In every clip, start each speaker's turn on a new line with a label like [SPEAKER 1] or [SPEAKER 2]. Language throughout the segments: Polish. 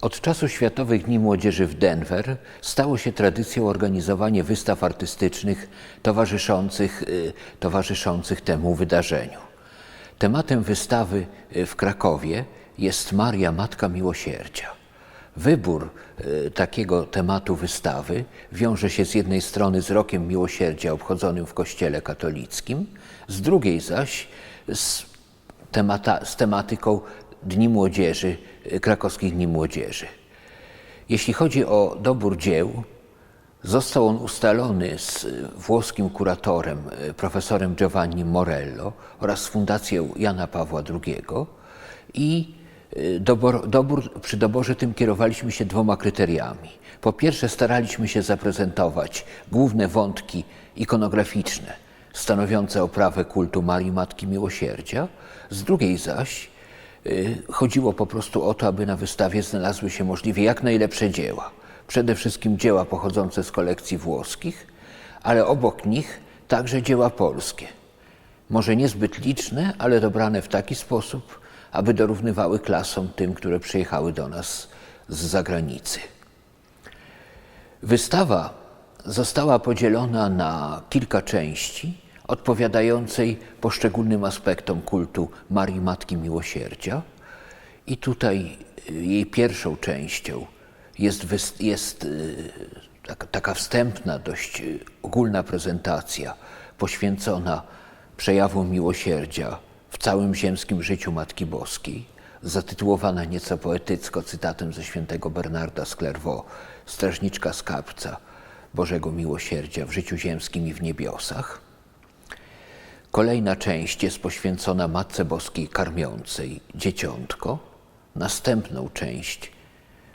[SPEAKER 1] Od czasu Światowych Dni Młodzieży w Denver stało się tradycją organizowanie wystaw artystycznych towarzyszących, y, towarzyszących temu wydarzeniu. Tematem wystawy y, w Krakowie jest Maria Matka Miłosierdzia. Wybór y, takiego tematu wystawy wiąże się z jednej strony z rokiem miłosierdzia obchodzonym w Kościele katolickim, z drugiej zaś z, temata, z tematyką Dni Młodzieży, y, krakowskich Dni Młodzieży. Jeśli chodzi o dobór dzieł, Został on ustalony z y, włoskim kuratorem, y, profesorem Giovanni Morello oraz Fundacją Jana Pawła II i dobor, dobór, przy doborze tym kierowaliśmy się dwoma kryteriami. Po pierwsze staraliśmy się zaprezentować główne wątki ikonograficzne stanowiące oprawę kultu Marii Matki Miłosierdzia, z drugiej zaś chodziło po prostu o to, aby na wystawie znalazły się możliwie jak najlepsze dzieła. Przede wszystkim dzieła pochodzące z kolekcji włoskich, ale obok nich także dzieła polskie. Może niezbyt liczne, ale dobrane w taki sposób, aby dorównywały klasom tym, które przyjechały do nas z zagranicy. Wystawa została podzielona na kilka części odpowiadającej poszczególnym aspektom kultu Marii Matki Miłosierdzia. I tutaj y, jej pierwszą częścią jest, jest y, tak, taka wstępna, dość y, ogólna prezentacja poświęcona przejawom miłosierdzia w całym ziemskim życiu Matki Boskiej, zatytułowana nieco poetycko cytatem ze świętego Bernarda z Clairvaux, strażniczka skarbca Bożego Miłosierdzia w życiu ziemskim i w niebiosach. Kolejna część jest poświęcona Matce Boskiej karmiącej dzieciątko. Następną część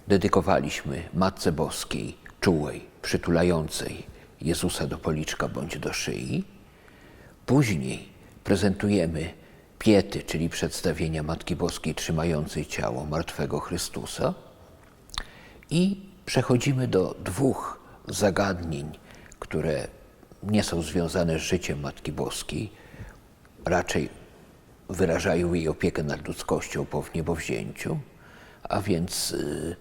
[SPEAKER 1] dedykowaliśmy Matce Boskiej czułej, przytulającej Jezusa do policzka bądź do szyi. Później prezentujemy piety, czyli przedstawienia Matki Boskiej trzymającej ciało martwego Chrystusa. I przechodzimy do dwóch zagadnień, które nie są związane z życiem Matki Boskiej, raczej wyrażają jej opiekę nad ludzkością po wniebowzięciu, a więc y,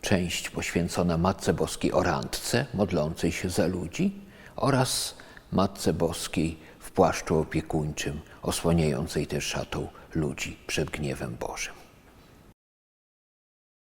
[SPEAKER 1] część poświęcona Matce Boskiej orantce, modlącej się za ludzi, oraz Matce Boskiej w płaszczu opiekuńczym, osłaniającej też szatą ludzi przed gniewem Bożym.